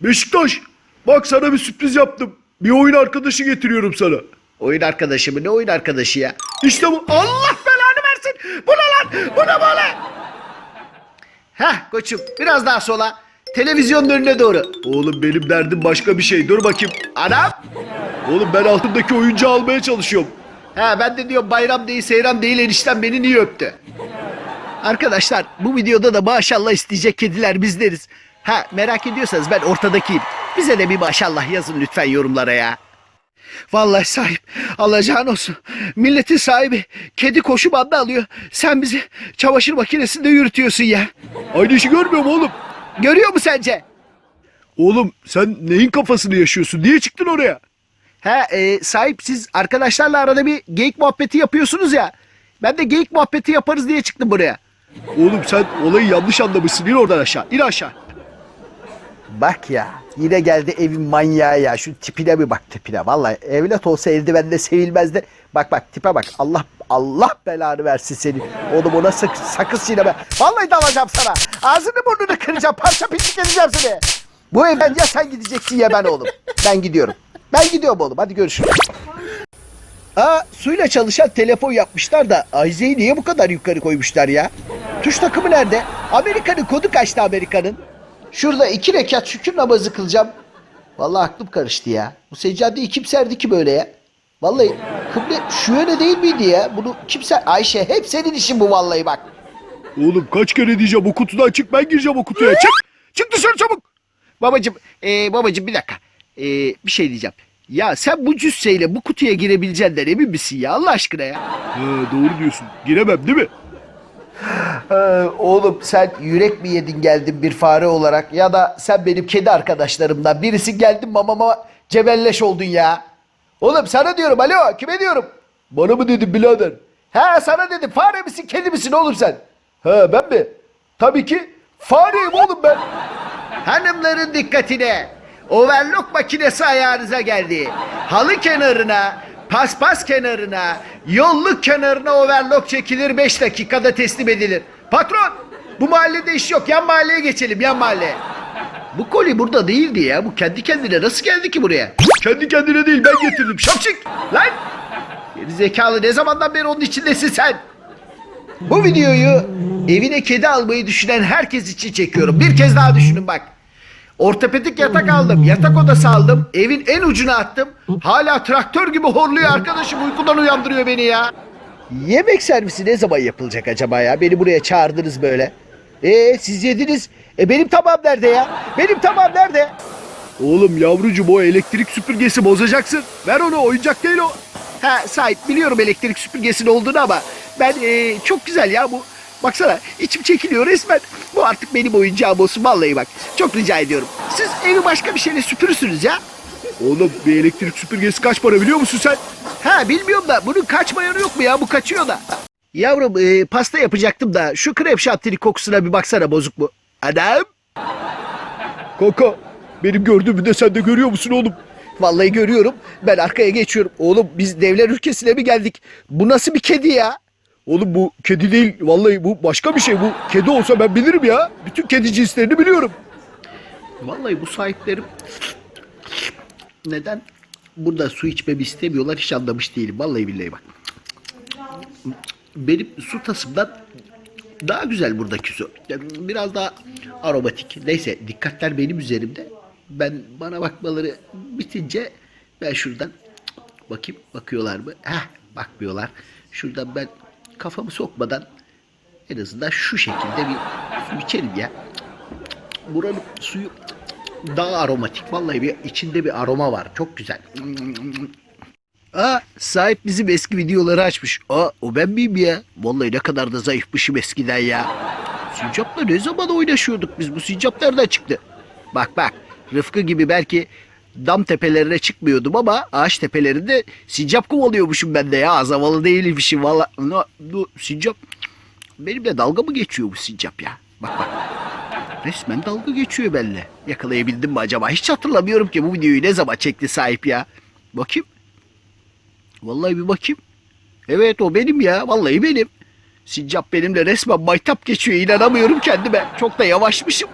Beşiktaş bak sana bir sürpriz yaptım. Bir oyun arkadaşı getiriyorum sana. Oyun arkadaşı mı? Ne oyun arkadaşı ya? İşte bu. Allah belanı versin. Bu ne lan? Bu ne böyle? Heh koçum biraz daha sola. Televizyonun önüne doğru. Oğlum benim derdim başka bir şey. Dur bakayım. Anam. Oğlum ben altındaki oyuncağı almaya çalışıyorum. Ha ben de diyorum bayram değil seyran değil enişten beni niye öptü? Arkadaşlar bu videoda da maşallah isteyecek kediler bizleriz. Ha merak ediyorsanız ben ortadakiyim. Bize de bir maşallah yazın lütfen yorumlara ya. Vallahi sahip alacağın olsun. Milletin sahibi kedi koşu bandı alıyor. Sen bizi çamaşır makinesinde yürütüyorsun ya. Aynı işi görmüyor mu oğlum? Görüyor mu sence? Oğlum sen neyin kafasını yaşıyorsun? Niye çıktın oraya? Ha e, sahip siz arkadaşlarla arada bir geyik muhabbeti yapıyorsunuz ya. Ben de geyik muhabbeti yaparız diye çıktım buraya. Oğlum sen olayı yanlış anlamışsın. İn oradan aşağı. İn aşağı. Bak ya yine geldi evin manyağı ya şu tipine bir bak tipine vallahi evlat olsa eldivenle sevilmezdi. Bak bak tipe bak Allah Allah belanı versin senin. Oğlum ona sak, sakız çiğneme. Vallahi dalacağım sana. Ağzını burnunu kıracağım parça pinçik edeceğim seni. Bu evden ya sen gideceksin ya ben oğlum. Ben gidiyorum. Ben gidiyorum oğlum hadi görüşürüz. Aa suyla çalışan telefon yapmışlar da Ayze'yi niye bu kadar yukarı koymuşlar ya? Tuş takımı nerede? Amerika'nın kodu kaçtı Amerika'nın? Şurada iki rekat şükür namazı kılacağım. Vallahi aklım karıştı ya. Bu seccadeyi kim serdi ki böyle ya? Vallahi kıble şu yöne değil miydi ya? Bunu kim ser? Ayşe hep senin işin bu vallahi bak. Oğlum kaç kere diyeceğim o kutudan çık ben gireceğim o kutuya. Çık. Çık dışarı çabuk. Babacım, ee, babacım bir dakika. Ee, bir şey diyeceğim. Ya sen bu cüsseyle bu kutuya girebileceğinden emin misin ya Allah aşkına ya? He, doğru diyorsun. Giremem değil mi? Ee, oğlum sen yürek mi yedin geldin bir fare olarak ya da sen benim kedi arkadaşlarımdan birisi geldin mamama cebelleş oldun ya. Oğlum sana diyorum alo kime diyorum? Bana mı dedin birader? He sana dedim fare misin kedi misin oğlum sen? He ben mi? Tabii ki fareyim oğlum ben. Hanımların dikkatine overlock makinesi ayağınıza geldi. Halı kenarına paspas kenarına yolluk kenarına overlock çekilir 5 dakikada teslim edilir. Patron bu mahallede iş yok yan mahalleye geçelim yan mahalle. Bu koli burada değildi ya. Bu kendi kendine nasıl geldi ki buraya? Kendi kendine değil ben getirdim. Şapşik. Lan! Geri zekalı ne zamandan beri onun içindesin sen? Bu videoyu evine kedi almayı düşünen herkes için çekiyorum. Bir kez daha düşünün bak. Ortopedik yatak aldım, yatak odası aldım, evin en ucuna attım. Hala traktör gibi horluyor arkadaşım uykudan uyandırıyor beni ya. Yemek servisi ne zaman yapılacak acaba ya? Beni buraya çağırdınız böyle. Ee siz yediniz. E benim tabağım nerede ya? Benim tabağım nerede? Oğlum yavrucuğum o elektrik süpürgesi bozacaksın. Ver onu oyuncak değil o. Ha sahip biliyorum elektrik süpürgesinin olduğunu ama ben e, çok güzel ya bu. Baksana içim çekiliyor resmen. Bu artık benim oyuncağım olsun vallahi bak. Çok rica ediyorum. Siz evi başka bir şeyle süpürürsünüz ya. Oğlum bir elektrik süpürgesi kaç para biliyor musun sen? Ha bilmiyorum da bunun kaçma yanı yok mu ya bu kaçıyor da. Yavrum e, pasta yapacaktım da şu krep şantili kokusuna bir baksana bozuk mu? Adam. Kaka benim gördüğümü de sen de görüyor musun oğlum? Vallahi görüyorum. Ben arkaya geçiyorum. Oğlum biz devler ülkesine mi geldik? Bu nasıl bir kedi ya? Oğlum bu kedi değil vallahi bu başka bir şey bu. Kedi olsa ben bilirim ya. Bütün kedi cinslerini biliyorum. Vallahi bu sahiplerim neden burada su içmemi istemiyorlar hiç anlamış değilim. Vallahi billahi bak. Benim su tasımdan daha güzel buradaki su. Biraz daha aromatik. Neyse dikkatler benim üzerimde. Ben bana bakmaları bitince ben şuradan bakayım bakıyorlar mı? Heh bakmıyorlar. Şuradan ben kafamı sokmadan en azından şu şekilde bir su içelim ya. Buranın suyu daha aromatik. Vallahi bir içinde bir aroma var. Çok güzel. Aa, sahip bizim eski videoları açmış. Aa, o ben miyim ya? Vallahi ne kadar da zayıfmışım eskiden ya. Sincapla ne zaman oynaşıyorduk biz? Bu sincap nereden çıktı? Bak bak. Rıfkı gibi belki dam tepelerine çıkmıyordum ama ağaç tepelerinde sincap kovalıyormuşum ben de ya. Az havalı değilmişim valla. No, no, sincap. Benimle dalga mı geçiyor bu sincap ya? Bak bak. Resmen dalga geçiyor benimle. Yakalayabildim mi acaba? Hiç hatırlamıyorum ki bu videoyu ne zaman çekti sahip ya. Bakayım. Vallahi bir bakayım. Evet o benim ya. Vallahi benim. Sincap benimle resmen maytap geçiyor. inanamıyorum kendime. Çok da yavaşmışım.